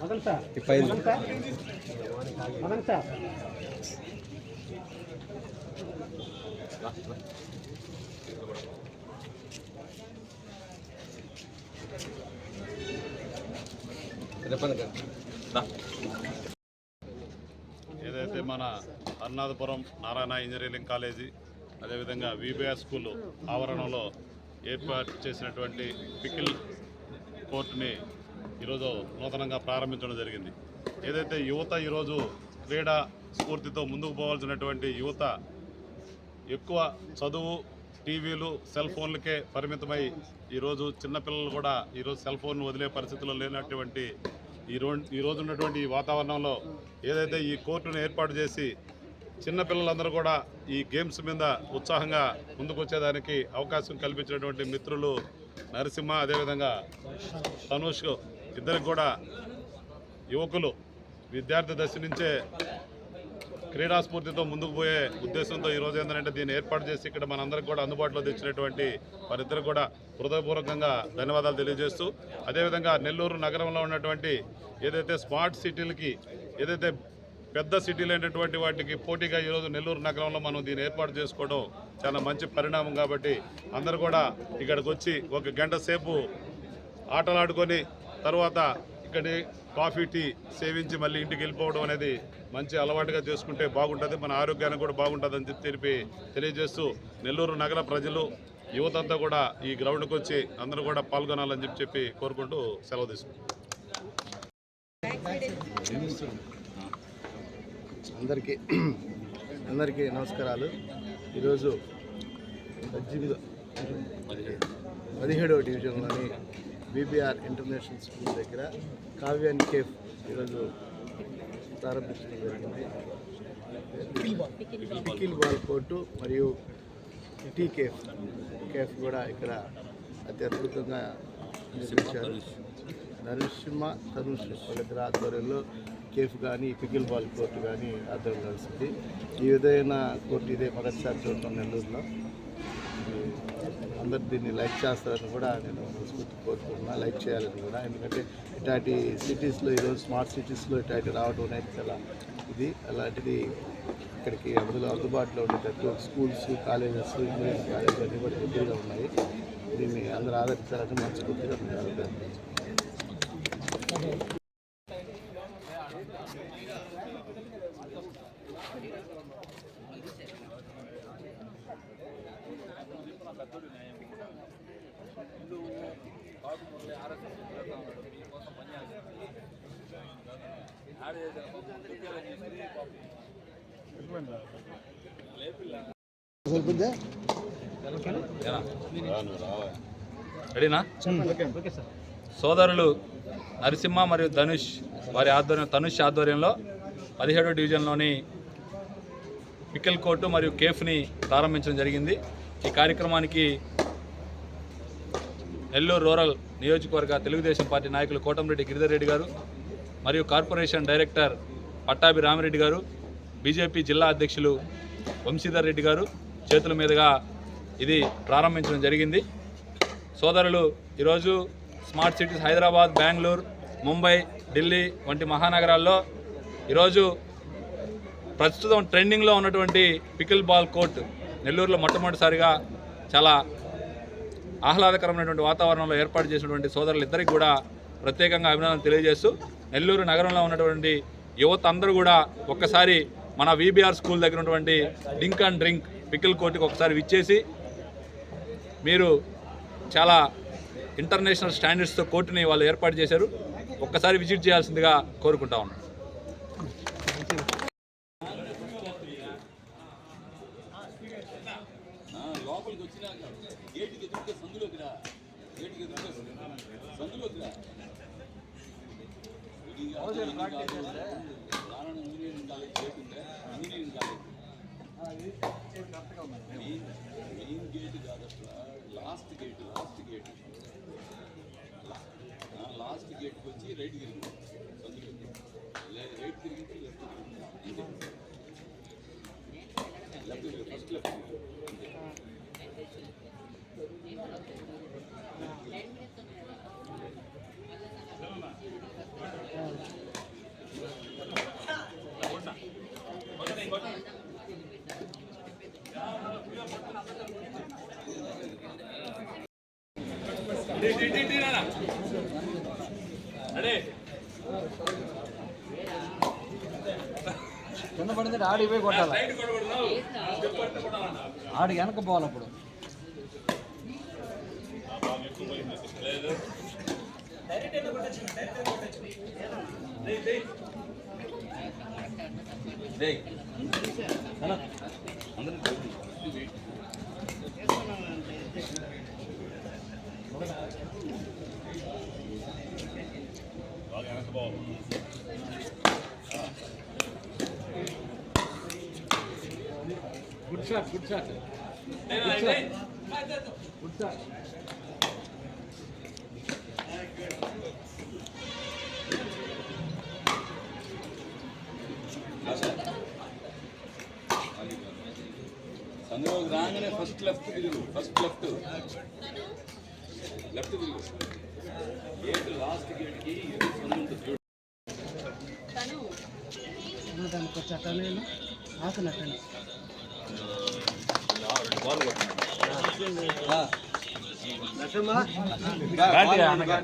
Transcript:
Madan sir Madan sir ఏదైతే మన Arunadhapuram Narayana engineering college అదేవిధంగా విబిఆర్ స్కూల్ ఆవరణలో ఏర్పాటు చేసినటువంటి పికిల్ కోర్టుని ఈరోజు నూతనంగా ప్రారంభించడం జరిగింది. ఏదైతే యువత ఈరోజు క్రీడా స్ఫూర్తితో ముందుకు పోవాల్సినటువంటి యువత ఎక్కువ చదువు టీవీలు సెల్ ఫోన్లకే పరిమితమై ఈరోజు చిన్నపిల్లలు కూడా ఈరోజు సెల్ ఫోన్ వదిలే పరిస్థితుల్లో లేనటువంటి ఈ రో ఈ రోజు ఉన్నటువంటి ఈ వాతావరణంలో ఏదైతే ఈ కోర్టును ఏర్పాటు చేసి చిన్నపిల్లలందరూ కూడా ఈ గేమ్స్ మీద ఉత్సాహంగా ముందుకు వచ్చేదానికి అవకాశం కల్పించినటువంటి మిత్రులు నరసింహ అదేవిధంగా తనుష్ ఇద్దరికి కూడా యువకులు విద్యార్థి దశ నుంచే క్రీడా స్ఫూర్తితో ముందుకు పోయే ఉద్దేశంతో ఈ రోజు ఏంటంటే దీన్ని ఏర్పాటు చేసి ఇక్కడ మనందరికి కూడా అందుబాటులో తెచ్చినటువంటి వారిద్దరు కూడా హృదయపూర్వకంగా ధన్యవాదాలు తెలియజేస్తూ అదేవిధంగా నెల్లూరు నగరంలో ఉన్నటువంటి ఏదైతే స్మార్ట్ సిటీలకి ఏదైతే పెద్ద సిటీలు అయినటువంటి వాటికి పోటీగా ఈరోజు నెల్లూరు నగరంలో మనం దీన్ని ఏర్పాటు చేసుకోవడం చాలా మంచి పరిణామం కాబట్టి అందరు కూడా ఇక్కడికి వచ్చి ఒక గంట సేపు ఆటలాడుకొని తర్వాత ఇక్కడి కాఫీ టీ సేవించి మళ్ళీ ఇంటికి వెళ్ళిపోవడం అనేది మంచి అలవాటుగా చేసుకుంటే బాగుంటుంది. మన ఆరోగ్యానికి కూడా బాగుంటుందని చెప్పి తెలిపి తెలియజేస్తూ నెల్లూరు నగర ప్రజలు యువతంతా కూడా ఈ గ్రౌండ్కి వచ్చి అందరూ కూడా పాల్గొనాలని చెప్పి చెప్పి కోరుకుంటూ సెలవు తీసుకుంటాం అందరికీ అందరికీ నమస్కారాలు. ఈరోజు పద్దెనిమిదో పదిహేడవ డివిజన్లోని బీబీఆర్ ఇంటర్నేషనల్ స్కూల్ దగ్గర కావ్యాన్ కేఫ్ ఈరోజు ప్రారంభించడం జరిగింది. పికిల్ బాల్ కోర్టు మరియు టీ కేఫ్ కేఫ్ కూడా ఇక్కడ అతి అద్భుతంగా నిర్మించారు. నరసింహ తరుణ్ వాళ్ళ ఆధ్వర్యంలో కేఫ్ కానీ పికిల్ బాల్ కోర్టు కానీ అర్థం కలిసింది. ఈ విధమైన కోర్టు ఇదే మొదటిసారి చూడటం నెల్లూరులో. అందరు దీన్ని లైక్ చేస్తారని కూడా నేను మనస్ఫూర్తి కోరుకుంటున్నా. లైక్ చేయాలని కూడా. ఎందుకంటే ఇట్లాంటి సిటీస్లో ఈరోజు స్మార్ట్ సిటీస్లో ఇట్లాంటి రావడం అనేది చాలా ఇది. అలాంటిది ఇక్కడికి అందులో అందుబాటులో ఉండేటట్టు స్కూల్స్ కాలేజెస్ ఇంజనీరింగ్ కాలేజెస్ అన్నీ కూడా దగ్గరగా ఉన్నాయి. దీన్ని అందరూ ఆదరించాలని మనస్ఫూర్తిగా నేను అడుగుతాను రెడీనా? సోదరులు నరసింహ మరియు ధనుష్ వారి ఆధ్వర్యం ధనుష్ ఆధ్వర్యంలో పదిహేడో డివిజన్లోని పికిల్ కోర్టు మరియు కేఫ్ని ప్రారంభించడం జరిగింది. ఈ కార్యక్రమానికి నెల్లూరు రూరల్ నియోజకవర్గ తెలుగుదేశం పార్టీ నాయకులు కోటంరెడ్డి గిరిధర్ రెడ్డి గారు మరియు కార్పొరేషన్ డైరెక్టర్ పట్టాభి రామిరెడ్డి గారు బీజేపీ జిల్లా అధ్యక్షులు వంశీధర్ రెడ్డి గారు చేతుల మీదుగా ఇది ప్రారంభించడం జరిగింది. సోదరులు ఈరోజు స్మార్ట్ సిటీస్ హైదరాబాద్ బెంగళూరు ముంబై ఢిల్లీ వంటి మహానగరాల్లో ఈరోజు ప్రస్తుతం ట్రెండింగ్లో ఉన్నటువంటి పికిల్ బాల్ కోర్ట్ నెల్లూరులో మొట్టమొదటిసారిగా చాలా ఆహ్లాదకరమైనటువంటి వాతావరణంలో ఏర్పాటు చేసినటువంటి సోదరులిద్దరికీ కూడా ప్రత్యేకంగా అభినందనలు తెలియజేస్తూ నెల్లూరు నగరంలో ఉన్నటువంటి యువత అందరూ కూడా ఒక్కసారి మన వీబీఆర్ స్కూల్ దగ్గర ఉన్నటువంటి డింక్ అండ్ డ్రింక్ పికిల్ కోర్టుకి ఒకసారి విచ్చేసి మీరు చాలా ఇంటర్నేషనల్ స్టాండర్డ్స్తో కోర్టుని వాళ్ళు ఏర్పాటు చేశారు. ఒక్కసారి విజిట్ చేయాల్సిందిగా కోరుకుంటా ఉన్నాం మెయిన్ గేట్ కాదు అసలు last gate last gate last గేట్కి వచ్చి రైట్ తిరిగి రైట్ తిరిగి లెఫ్ట్ లెఫ్ట్ తిరుగు ఫస్ట్ లెఫ్ట్ కింద పడింది ఆడికి పోయి కొట్టాలి ఆడికి వెనక పోవాలి good shot good shot good shot సందులోకి రాగానే ఫస్ట్ లెఫ్ట్ తిరుగు ఫస్ట్ లెఫ్ట్ లెఫ్ట్ తిరుగు. గేట్ లాస్ట్ గేట్కి ఉంటుంది చూడు. దానికి వచ్చి అట్టనే ఆకునట్టండి బ్యాట్ అన్నగా